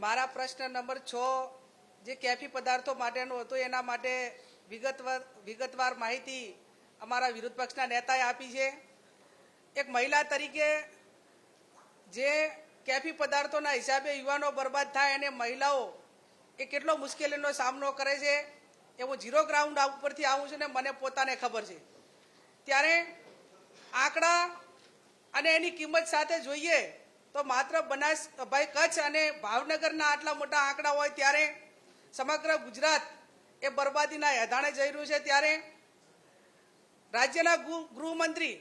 મારા પ્રશ્ન નંબર છ, જે કેફી પદાર્થો માટેનો હતો, એના માટે વિગતવાર વિગતવાર માહિતી અમારા વિરોધ પક્ષના નેતાએ આપી છે. એક મહિલા તરીકે જે કેફી પદાર્થોના હિસાબે યુવાનો બરબાદ થાય અને મહિલાઓ એ કેટલો મુશ્કેલીનો સામનો કરે છે એ હું ઝીરો ગ્રાઉન્ડ ઉપરથી આવું છું ને મને પોતાને ખબર છે. ત્યારે આંકડા અને એની કિંમત સાથે જોઈએ તો માત્ર બનાસ, ભાઈ કચ્છ અને ભાવનગરના આટલા મોટા આંકડા હોય ત્યારે સમગ્ર ગુજરાત એ બરબાદીના એધાણે જઈ રહ્યું છે ત્યારે રાજ્યના ગૃહ- ગૃહમંત્રી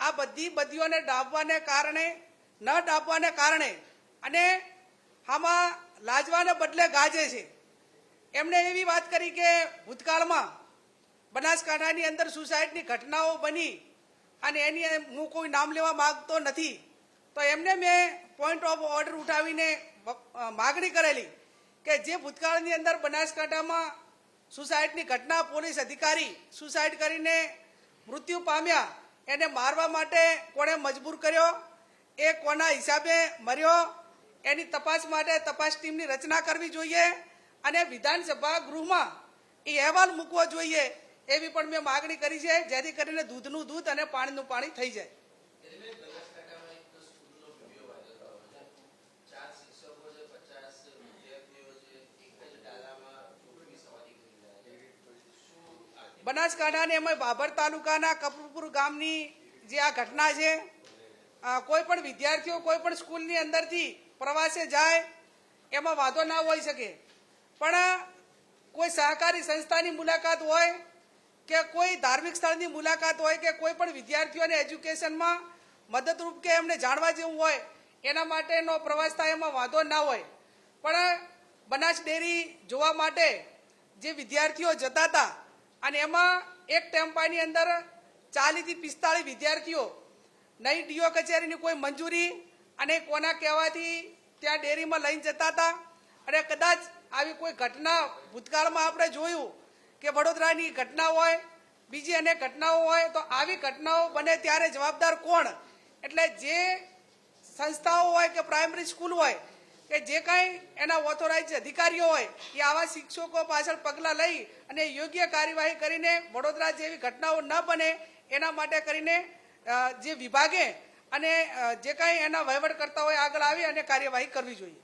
આ બધી બદીઓને ડાબવાને કારણે, ન ડાબવાને કારણે અને આમાં લાજવાને બદલે ગાજે છે. એમણે એવી વાત કરી કે ભૂતકાળમાં બનાસકાંઠાની અંદર સુસાઇડની ઘટનાઓ બની અને એની હું કોઈ નામ લેવા માગતો નથી. તો એમને મેં પોઈન્ટ ઓફ ઓર્ડર ઉઠાવીને માગણી કરેલી કે જે ભૂતકાળની અંદર બનાસકાંઠામાં સુસાઇડની ઘટના પોલીસ અધિકારી સુસાઇડ કરીને મૃત્યુ પામ્યા. એને મારવા માટે કોણે મજબૂર કર્યો? એ કોના હિસાબે મર્યો? એની તપાસ માટે તપાસ ટીમની રચના કરવી જોઈએ અને વિધાનસભા ગૃહમાં એ અહેવાલ મૂકવો જોઈએ એવી પણ મેં માગણી કરી છે, જેથી કરીને દૂધનું દૂધ અને પાણીનું પાણી થઈ જાય બનાસકાંઠામાં એક સ્કૂલનો વીડિયો વાયરલ થયો છે ચાર શિક્ષકો છે પચાસ વિદ્યાર્થીઓ છે એક જ ડાલામાં ચોકડી સવારી કરી રહ્યા છે શું આ બનાસકાંઠાને એમાં બાબર તાલુકાના કપૂરપુર ગામની જે આ ઘટના છે કોઈ પણ વિદ્યાર્થીઓ કોઈ પણ સ્કૂલની અંદરથી પ્રવાસે જાય, એમાં વાંધો ના હોઈ શકે. પણ કોઈ સહકારી સંસ્થાની મુલાકાત હોય કે કોઈ ધાર્મિક સ્થળની મુલાકાત હોય કે કોઈ પણ વિદ્યાર્થીઓને એજ્યુકેશનમાં મદદરૂપ કે એમને જાણવા જેવું હોય, એના માટેનો પ્રવાસ થાય એમાં વાંધો ના હોય. પણ, બનાસ ડેરી જોવા માટે જે વિદ્યાર્થીઓ જતા હતા અને એમાં એક ટેમ્પાની અંદર ચાલીસથી પિસ્તાળીસ વિદ્યાર્થીઓ, નહીં, ડીઓ કચેરીની કોઈ મંજૂરી અને કોના કહેવાથી ત્યાં ડેરીમાં લઈને જતા હતા. અને કદાચ આવી કોઈ ઘટના ભૂતકાળમાં આપણે જોયું કે વડોદરાની ઘટના હોય, બીજી અનેક ઘટનાઓ હોય, તો આવી ઘટનાઓ બને ત્યારે જવાબદાર કોણ? એટલે જે સંસ્થાઓ હોય કે પ્રાઇમરી સ્કૂલ હોય જે કાંઈ એના ઓથોરાઇઝ અધિકારીઓ હોય, એ આવા શિક્ષકો પાછળ પગલાં લઈ અને યોગ્ય કાર્યવાહી કરીને વડોદરા જેવી ઘટનાઓ ન બને, એના માટે કરીને જે વિભાગે અને જે કાંઈ એના વહીવટ કરતા હોય આગળ આવી અને કાર્યવાહી કરવી જોઈએ.